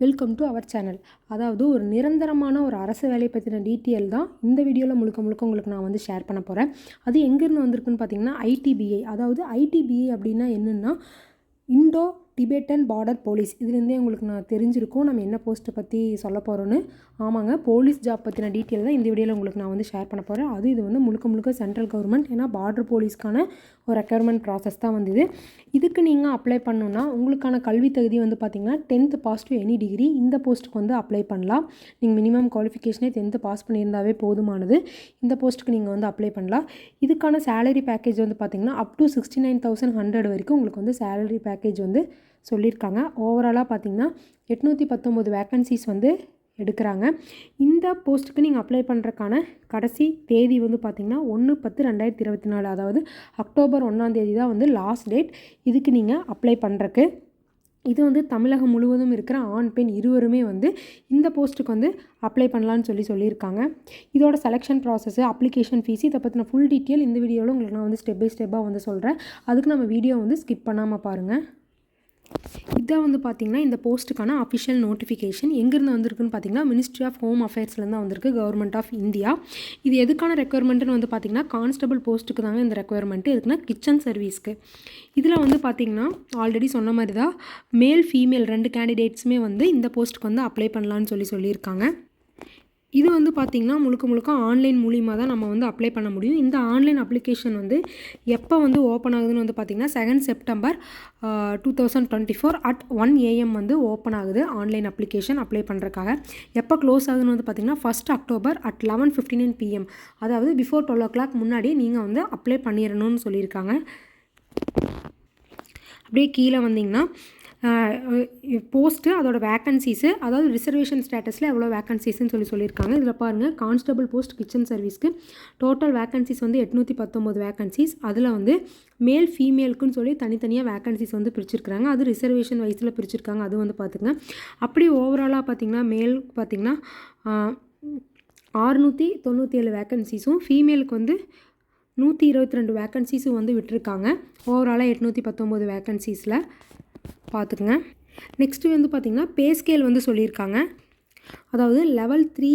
Welcome to our channel அதாவது ஒரு நிரந்தரமான ஒரு அரசு வேலை பற்றின டீட்டெயில் தான் இந்த வீடியோவில் முழுக்க முழுக்க உங்களுக்கு நான் வந்து ஷேர் பண்ண போகிறேன் அது எங்கேருந்து வந்திருக்குன்னு பார்த்தீங்கன்னா ஐடிபிஐ அதாவது ஐடிபிஐ அப்படின்னா என்னென்னா இண்டோ டிபெட்டன் பார்டர் போலீஸ். இதுலேருந்தே உங்களுக்கு நான் தெரிஞ்சிருக்கும் நம்ம என்ன போஸ்ட்டை பற்றி சொல்ல போகிறோன்னு ஆமாங்க போலீஸ் ஜாப் பற்றின டீட்டெயில் தான் இந்த வீடியோவில் உங்களுக்கு நான் வந்து ஷேர் பண்ண போகிறேன் அது இது வந்து முழுக்க முழுக்க சென்ட்ரல் கவர்மெண்ட் ஏன்னா பார்டர் போலீஸ்க்கான ஒரு ரெக்யர்மெண்ட் ப்ராசஸ் தான் வந்தது இதுக்கு நீங்கள் அப்ளை பண்ணணுன்னா உங்களுக்கான கல்வி தகுதி வந்து பார்த்தீங்கன்னா tenth pass to any degree இந்த போஸ்ட்டுக்கு வந்து அப்ளை பண்ணலாம். நீங்கள் மினிமம் குவாலிஃபிகேஷனே டென்த்து பாஸ் பண்ணியிருந்தாவே போதுமானது. இந்த போஸ்ட்டுக்கு நீங்கள் வந்து அப்ளை பண்ணலாம். இதுக்கான சேலரி பேக்கேஜ் வந்து பார்த்தீங்கன்னா up to sixty nine thousand hundred வரைக்கும் உங்களுக்கு வந்து சேலரி பேக்கேஜ் வந்து சொல்லியிருக்காங்க. ஓவராலாக பார்த்தீங்கன்னா எட்நூற்றி பத்தொம்போது வேக்கன்சிஸ் வந்து எடுக்கிறாங்க. இந்த போஸ்ட்டுக்கு நீங்கள் அப்ளை பண்ணுறக்கான கடைசி தேதி வந்து பார்த்திங்கன்னா ஒன்று பத்து ரெண்டாயிரத்தி இருபத்தி நாலு அதாவது அக்டோபர் ஒன்றாந்தேதி தான் வந்து லாஸ்ட் டேட் இதுக்கு நீங்கள் அப்ளை பண்ணுறக்கு இது வந்து தமிழகம் முழுவதும் இருக்கிற ஆண் பெண் இருவருமே வந்து இந்த போஸ்ட்டுக்கு வந்து அப்ளை பண்ணலான்னு சொல்லி சொல்லியிருக்காங்க. இதோட செலெக்ஷன் ப்ராசஸ் அப்ளிகேஷன் ஃபீஸ் இதை பற்றின ஃபுல் டீட்டெயில் இந்த வீடியோவில் உங்களுக்கு நான் வந்து ஸ்டெப் பை ஸ்டெப்பாக வந்து சொல்கிறேன் அதுக்கு நம்ம வீடியோ வந்து ஸ்கிப் பண்ணாமல் பாருங்கள் இதான் வந்து பார்த்திங்கன்னா இந்த போஸ்ட்டுக்கான அஃபிஷியல் நோட்டிஃபிகேஷன் எங்கேருந்து வந்திருக்குன்னு பார்த்தீங்கன்னா மினிஸ்ட்ரி ஆஃப் ஹோம் அஃபேர்ஸ்லேருந்து வந்திருக்கு கவர்மெண்ட் ஆஃப் இந்தியா இது எதுக்கான ரெக்குயர்மெண்ட்னு வந்து பார்த்திங்கன்னா கான்ஸ்டபிள் போஸ்ட்டுக்கு தாங்க இந்த ரெக்குயர்மெண்ட்டு எதுக்குன்னா கிச்சன் சர்வீஸ்க்கு இதில் வந்து பார்த்திங்கன்னா ஆல்ரெடி சொன்ன மாதிரி தான் மேல் ஃபீமேல் ரெண்டு கேண்டிடேட்ஸுமே வந்து இந்த போஸ்ட்டுக்கு வந்து அப்ளை பண்ணலான்னு சொல்லி சொல்லியிருக்காங்க. இது வந்து பார்த்திங்கன்னா முழுக்க முழுக்க ஆன்லைன் மூலியமாக தான் நம்ம வந்து அப்ளை பண்ண முடியும். இந்த ஆன்லைன் அப்ளிகேஷன் வந்து எப்போ வந்து ஓப்பன் ஆகுதுன்னு வந்து பார்த்திங்கன்னா second September two thousand twenty four at one AM வந்து ஓப்பன் ஆகுது ஆன்லைன் அப்ளிகேஷன் அப்ளை பண்ணுறக்காக எப்போ க்ளோஸ் ஆகுதுன்னு வந்து பார்த்திங்கன்னா first October at eleven fifty nine PM அதாவது பிஃபோர் டுவெல் ஓ கிளாக் முன்னாடி நீங்கள் வந்து அப்ளை பண்ணிடணும்னு சொல்லியிருக்காங்க. அப்படியே கீழே வந்தீங்கன்னா போஸ்ட்டு அதோட வேக்கன்சிஸு அதாவது ரிசர்வேஷன் ஸ்டேட்டஸில் எவ்வளோ வேக்கன்சிஸ்ன்னு சொல்லி சொல்லியிருக்காங்க. இதில் பாருங்கள் கான்ஸ்டபிள் போஸ்ட் கிச்சன் சர்வீஸ்க்கு டோட்டல் வேக்கன்சிஸ் வந்து எட்நூற்றி பத்தொம்போது வேக்கன்சிஸ் அதில் வந்து மேல் ஃபீமேலுக்குன்னு சொல்லி தனித்தனியாக வேக்கன்சிஸ் வந்து பிரிச்சிருக்கிறாங்க. அது ரிசர்வேஷன் வயசில் பிரிச்சிருக்காங்க. அது வந்து பார்த்துங்க அப்படி ஓவராலாக பார்த்திங்கன்னா மேல் பார்த்திங்கன்னா ஆறுநூற்றி தொண்ணூற்றி ஏழு வேக்கன்சிஸும் ஃபீமேலுக்கு வந்து நூற்றி இருபத்தி ரெண்டு வேக்கன்சிஸும் வந்து விட்டுருக்காங்க. ஓவராலாக எட்நூற்றி பத்தொம்போது வேக்கன்சிஸில் பார்த்துக்குங்க. நெக்ஸ்ட்டு வந்து பார்த்திங்கன்னா பே ஸ்கேல் வந்து சொல்லியிருக்காங்க. அதாவது லெவல் த்ரீ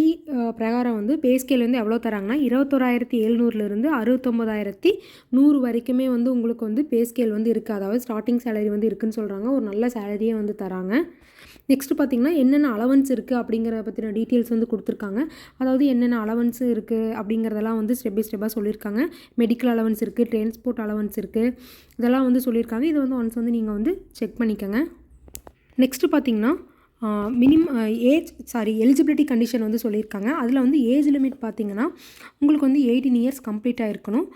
பிரகாரம் வந்து பே ஸ்கேல் வந்து எவ்வளோ தராங்கன்னா இருபத்தோராயிரத்தி எழுநூறுலேருந்து அறுபத்தொம்போதாயிரத்தி நூறு வரைக்குமே வந்து உங்களுக்கு வந்து பே ஸ்கேல் வந்து இருக்குது அதாவது ஸ்டார்டிங் சேலரி வந்து இருக்குதுன்னு சொல்கிறாங்க ஒரு நல்ல சேலரியே வந்து தராங்க. நெக்ஸ்ட்டு பார்த்திங்கன்னா என்னென்ன அலவன்ஸ் இருக்குது அப்படிங்கிறத பற்றின டீட்டெயில்ஸ் வந்து கொடுத்துருக்காங்க. அதாவது என்னென்ன அலவன்ஸ் இருக்குது அப்படிங்கிறதெல்லாம் வந்து ஸ்டெப் பை ஸ்டெப்பாக சொல்லியிருக்காங்க. மெடிக்கல் அலவன்ஸ் இருக்குது டிரான்ஸ்போர்ட் அலவன்ஸ் இருக்குது இதெல்லாம் வந்து சொல்லியிருக்காங்க. இதை வந்து ஒன்ஸ் வந்து நீங்கள் வந்து செக் பண்ணிக்கோங்க. நெக்ஸ்ட்டு பார்த்திங்கன்னா minimum age sorry eligibility condition வந்து சொல்லியிருக்காங்க. அதில் வந்து ஏஜ் லிமிட் பார்த்திங்கன்னா உங்களுக்கு வந்து எயிட்டீன் இயர்ஸ் கம்ப்ளீட்டாக இருக்கணும்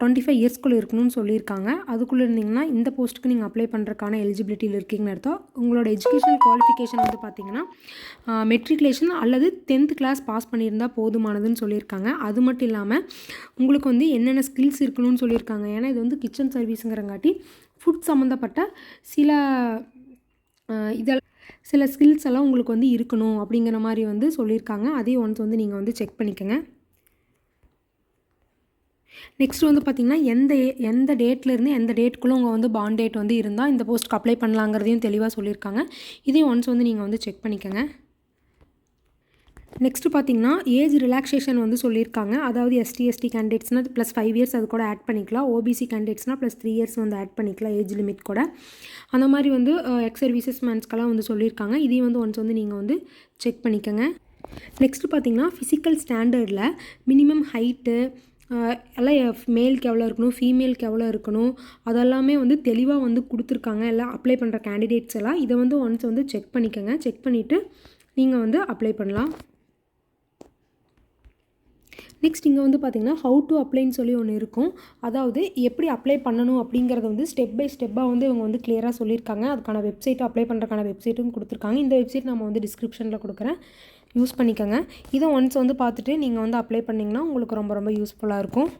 டுவெண்ட்டி ஃபைவ் இயர்ஸ்க்குள்ளே இருக்கணும்னு சொல்லியிருக்காங்க. அதுக்குள்ளே இருந்தீங்கன்னா இந்த போஸ்ட்டுக்கு நீங்கள் அப்ளை பண்ணுறக்கான எலிஜிபிலிட்டியில் இருக்கீங்கன்னு அர்த்தம். உங்களோட எஜுகேஷனல் குவாலிஃபிகேஷன் வந்து பார்த்திங்கன்னா மெட்ரிகுலேஷன் அல்லது டென்த் கிளாஸ் பாஸ் பண்ணியிருந்தால் போதுமானதுன்னு சொல்லியிருக்காங்க. அது மட்டும் இல்லாமல் உங்களுக்கு வந்து என்னென்ன ஸ்கில்ஸ் இருக்கணும்னு சொல்லியிருக்காங்க. ஏன்னா இது வந்து கிச்சன் சர்வீஸுங்கிறங்காட்டி ஃபுட் சம்மந்தப்பட்ட சில இதெல்லாம் சில ஸ்கில்ஸ் எல்லாம் உங்களுக்கு வந்து இருக்கணும் அப்படிங்கிற மாதிரி வந்து சொல்லியிருக்காங்க. அதையும் ஒன்ஸ் வந்து நீங்கள் வந்து செக் பண்ணிக்கோங்க. நெக்ஸ்ட் வந்து பார்த்திங்கன்னா எந்த எந்த டேட்லேருந்து எந்த டேட்குள்ளே உங்கள் வந்து பாண்ட் டேட் வந்து இருந்தால் இந்த போஸ்ட்டுக்கு அப்ளை பண்ணலாங்கிறதையும் தெளிவாக சொல்லியிருக்காங்க. இதையும் ஒன்ஸ் வந்து நீங்கள் வந்து செக் பண்ணிக்கோங்க. நெக்ஸ்ட்டு பார்த்தீங்கன்னா ஏஜ் ரிலாக்ஸேஷன் வந்து சொல்லியிருக்காங்க. அதாவது எஸ்டி எஸ்டி கேண்டிடேட்ஸ்னால் ப்ளஸ் ஃபைவ் இயர்ஸ் அது கூட ஆட் பண்ணிக்கலாம். ஓபிசி கேண்டிடேட்ஸ்னால் ப்ளஸ் த்ரீ இயர்ஸ் வந்து ஆட் பண்ணிக்கலாம் ஏஜ் லிமிட் கூட. அந்த மாதிரி வந்து எக்ஸ் சர்வீசஸ் மேன்ஸ்க்கெல்லாம் வந்து சொல்லியிருக்காங்க. இதையும் வந்து ஒன்ஸ் வந்து நீங்கள் வந்து செக் பண்ணிக்கோங்க. நெக்ஸ்ட்டு பார்த்தீங்கன்னா ஃபிசிக்கல் ஸ்டாண்டர்டில் மினிமம் ஹைட்டு எல்லாம் மேலுக்கு எவ்வளோ இருக்கணும் ஃபீமேலுக்கு எவ்வளோ இருக்கணும் அதெல்லாமே வந்து தெளிவாக வந்து கொடுத்துருக்காங்க. எல்லாம் அப்ளை பண்ணுற கேண்டிடேட்ஸ் எல்லாம். இதை வந்து ஒன்ஸ் வந்து செக் பண்ணிக்கோங்க. செக் பண்ணிவிட்டு நீங்கள் வந்து அப்ளை பண்ணலாம். நெக்ஸ்ட் இங்கே வந்து பார்த்திங்கன்னா ஹவு டு அப்ளைன்னு சொல்லி ஒன்று இருக்கும். அதாவது எப்படி அப்ளை பண்ணணும் அப்படிங்கிறத வந்து ஸ்டெப் பை ஸ்டெப்பாக வந்து இவங்க வந்து கிளியராக சொல்லியிருக்காங்க. அதுக்கான வெப்சைட் அப்ளை பண்ணுறதுக்கான வெப்சைட்டும் கொடுத்துருக்காங்க. இந்த வெப்சைட் நம்ம வந்து டிஸ்கிரிப்ஷனில் கொடுக்குறேன். யூஸ் பண்ணிக்கோங்க. இதை ஒன்ஸ் வந்து பார்த்துட்டு நீங்கள் வந்து அப்ளை பண்ணிங்கன்னா உங்களுக்கு ரொம்ப ரொம்ப யூஸ்ஃபுல்லாக இருக்கும்.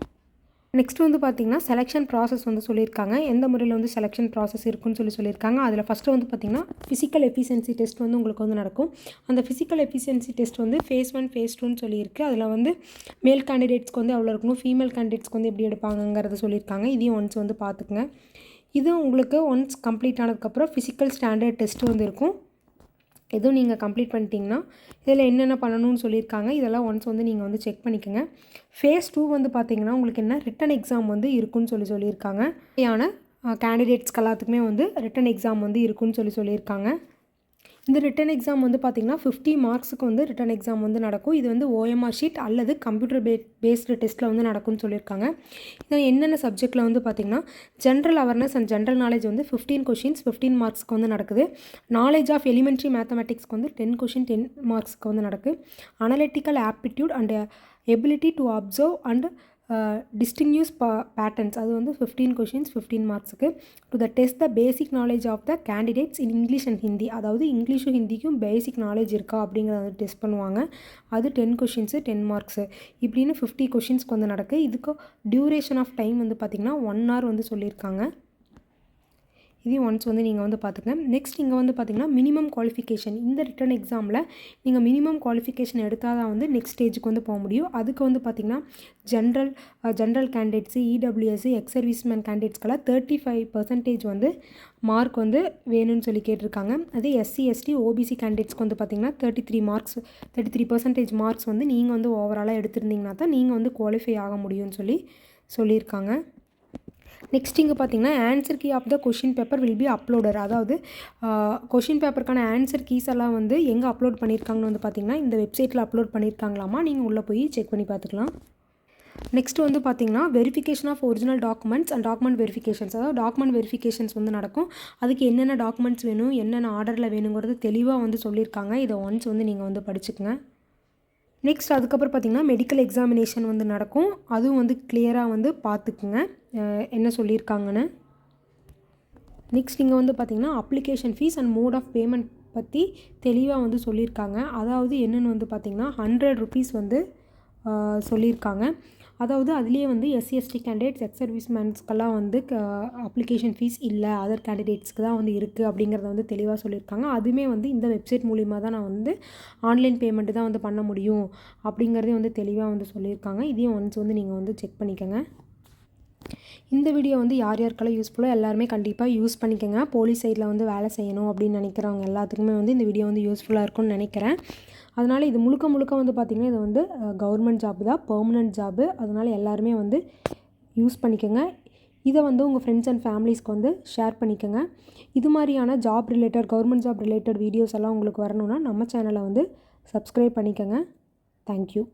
நெக்ஸ்ட் வந்து பார்த்திங்கன்னா செலெக்ஷன் ப்ராசஸ் வந்து சொல்லியிருக்காங்க. எந்த முறையில் வந்து செலெக்ஷன் ப்ராசஸ் இருக்குன்னு சொல்லி சொல்லியிருக்காங்க. அதில் ஃபஸ்ட்டு வந்து பார்த்திங்கன்னா ஃபிசிக்கல் எஃபிஷியன்சி டெஸ்ட் வந்து உங்களுக்கு வந்து நடக்கும். அந்த ஃபிசிக்கல் எஃபிஷியன்சி டெஸ்ட் வந்து ஃபேஸ் ஒன் ஃபேஸ் டூன்னு சொல்லியிருக்கு. அதில் வந்து மேல் கேண்டிடேட்ஸ்க்கு வந்து எவ்வளோ இருக்கணும்? ஃபீமேல் கேண்டிடேட்ஸ்க்கு வந்து எப்படி எடுப்பாங்கங்கிறத சொல்லியிருக்காங்க. இதையும் ஒன்ஸ் வந்து பார்த்துக்குங்க இது உங்களுக்கு ஒன்ஸ் கம்ப்ளீட் ஆனதுக்கப்புறம் ஃபிசிக்கல் ஸ்டாண்டர்ட் டெஸ்ட்டு வந்து இருக்கும். எதுவும் நீங்கள் கம்ப்ளீட் பண்ணிட்டீங்கன்னா இதில் என்னென்ன பண்ணணும்னு சொல்லியிருக்காங்க இதெல்லாம் ஒன்ஸ் வந்து நீங்கள் வந்து செக் பண்ணிக்கோங்க. ஃபேஸ் டூ வந்து பார்த்தீங்கன்னா உங்களுக்கு என்ன ரிட்டன் எக்ஸாம் வந்து இருக்குன்னு சொல்லி சொல்லியிருக்காங்க. யான கேண்டிடேட்ஸ்க்கு எல்லாத்துக்குமே வந்து ரிட்டன் எக்ஸாம் வந்து இருக்குன்னு சொல்லி சொல்லியிருக்காங்க. இந்த ரிட்டன் எக்ஸாம் வந்து பார்த்திங்கன்னா ஃபிஃப்டி மார்க்ஸுக்கு வந்து ரிட்டன் எக்ஸாம் வந்து நடக்கும். இது வந்து ஓஎம்ஆர் ஷீட் அல்லது கம்ப்யூட்டர் பே பேஸ்டு டெஸ்ட்டில் வந்து நடக்கும்னு சொல்லியிருக்காங்க. இதில் என்னென்ன சப்ஜெக்ட்டில் வந்து பார்த்திங்கன்னா general awareness and general knowledge வந்து ஃபிஃப்டீன் கொஷின்ஸ் ஃபிஃப்டீன் மார்க்ஸ்க்கு வந்து நடக்குது. நாலேஜ் ஆஃப் எலிமெண்ட்ரி மேத்தமெட்டிக்ஸ்க்கு வந்து டென் கொஷின் டென் மார்க்ஸ்க்கு வந்து நடக்குது analytical aptitude and ability to observe and distinguish பா பேட்டர்ன்ஸ் அது வந்து fifteen questions fifteen மார்க்ஸுக்கு to the test the basic knowledge of the candidates in English and Hindi அதாவது இங்கிலீஷும் ஹிந்திக்கும் basic knowledge இருக்கா அப்படிங்கிறத வந்து டெஸ்ட் பண்ணுவாங்க. அது டென் கொஷின்ஸு டென் மார்க்ஸு இப்படின்னு ஃபிஃப்டி கொஷின்ஸ்க்கு வந்து நடக்கு. இதுக்கு டியூரேஷன் ஆஃப் டைம் வந்து பார்த்திங்கன்னா ஒன் ஹவர் வந்து சொல்லியிருக்காங்க. இதையும் ஒன்ஸ் வந்து நீங்கள் வந்து பார்த்துக்கங்க நெக்ஸ்ட் இங்கே வந்து பார்த்தீங்கன்னா மினிமம் குவாலிஃபிகேஷன் இந்த ரிட்டர்ன் எக்ஸாமில் நீங்கள் மினிமம் குவாலிஃபிகேஷன் எடுத்தால் தான் வந்து நெக்ஸ்ட் ஸ்டேஜுக்கு வந்து போக முடியும். அதுக்கு வந்து பார்த்திங்கன்னா general general candidates EWSC ex serviceman கேண்டிடேட்ஸ்க்கெல்லாம் thirty five percentage வந்து மார்க் வந்து வேணும்னு சொல்லி கேட்டிருக்காங்க. அதே எஸ்சி எஸ்டி ஓபிசி கேண்டிடேட்ஸ்க்கு வந்து பார்த்திங்கன்னா thirty three marks thirty three percentage marks வந்து நீங்கள் வந்து ஓவராலாக எடுத்திருந்தீங்கன்னா தான் நீங்கள் வந்து குவாலிஃபை ஆக முடியும்னு சொல்லி சொல்லியிருக்காங்க. நெக்ஸ்ட் இங்கே பார்த்தீங்கன்னா answer key of the question paper will be uploaded அதாவது கொஷின் பேப்பருக்கான ஆன்சர் கீஸ் எல்லாம் வந்து எங்கே அப்லோட் பண்ணியிருக்காங்கன்னு வந்து பார்த்தீங்கன்னா இந்த வெப்சைட்டில் அப்லோட் பண்ணியிருக்காங்களாமா நீங்கள் உள்ளே போய் செக் பண்ணி பார்த்துக்கலாம் நெக்ஸ்ட் வந்து பார்த்தீங்கன்னா verification of original documents and document verifications அதாவது டாக்குமெண்ட் வெரிஃபிகேஷன்ஸ் வந்து நடக்கும். அதுக்கு என்னென்ன டாக்குமெண்ட்ஸ் வேணும் என்னென்ன ஆர்டரில் வேணுங்கிறது தெளிவாக வந்து சொல்லியிருக்காங்க இதை ஒன்ஸ் வந்து நீங்கள் வந்து படிச்சுக்கங்க. நெக்ஸ்ட் அதுக்கப்புறம் பார்த்திங்கன்னா மெடிக்கல் எக்ஸாமினேஷன் வந்து நடக்கும். அதுவும் வந்து கிளியராக வந்து பார்த்துக்குங்க. என்ன சொல்லியிருக்காங்கன்னு. நெக்ஸ்ட் இங்கே வந்து பார்த்திங்கன்னா application fee and mode of payment பற்றி தெளிவாக வந்து சொல்லியிருக்காங்க. அதாவது என்னென்னு வந்து பார்த்திங்கன்னா ஹண்ட்ரட் ருபீஸ் வந்து சொல்லியிருக்காங்க. அதாவது அதுலேயே வந்து SC ST candidates ex service மேன்ஸ்க்கெல்லாம் வந்து அப்ளிகேஷன் ஃபீஸ் இல்லை. அதர் கேண்டிடேட்ஸ்க்கு தான் வந்து இருக்குது அப்படிங்கிறத வந்து தெளிவாக சொல்லியிருக்காங்க. அதுவுமே வந்து இந்த வெப்சைட் மூலிமா தான் நான் வந்து ஆன்லைன் பேமெண்ட்டு தான் வந்து பண்ண முடியும் அப்படிங்கிறதையும் வந்து தெளிவாக வந்து சொல்லியிருக்காங்க. இதையும் ஒன்ஸ் வந்து நீங்கள் வந்து செக் பண்ணிக்கோங்க. இந்த வீடியோ வந்து யார் யாருக்கெல்லாம் யூஸ்ஃபுல்லோ எல்லாருமே கண்டிப்பாக யூஸ் பண்ணிக்கோங்க. போலீஸ் சைடில் வந்து வேலை செய்யணும் அப்படின்னு நினைக்கிறவங்க எல்லாத்துக்குமே வந்து இந்த வீடியோ வந்து யூஸ்ஃபுல்லாக இருக்கும்னு நினைக்கிறேன். அதனால் இது முழுக்க முழுக்க வந்து பார்த்திங்கன்னா இது வந்து கவர்மெண்ட் ஜாப் தான். பர்மனெண்ட் ஜாபு அதனால் எல்லாருமே வந்து யூஸ் பண்ணிக்கோங்க. இதை வந்து உங்கள் ஃப்ரெண்ட்ஸ் அண்ட் ஃபேமிலிஸ்க்கு வந்து ஷேர் பண்ணிக்கோங்க. இது மாதிரியான job related government job related videos எல்லாம் உங்களுக்கு வரணுன்னா நம்ம சேனலை வந்து சப்ஸ்கிரைப் பண்ணிக்கோங்க. தேங்க்யூ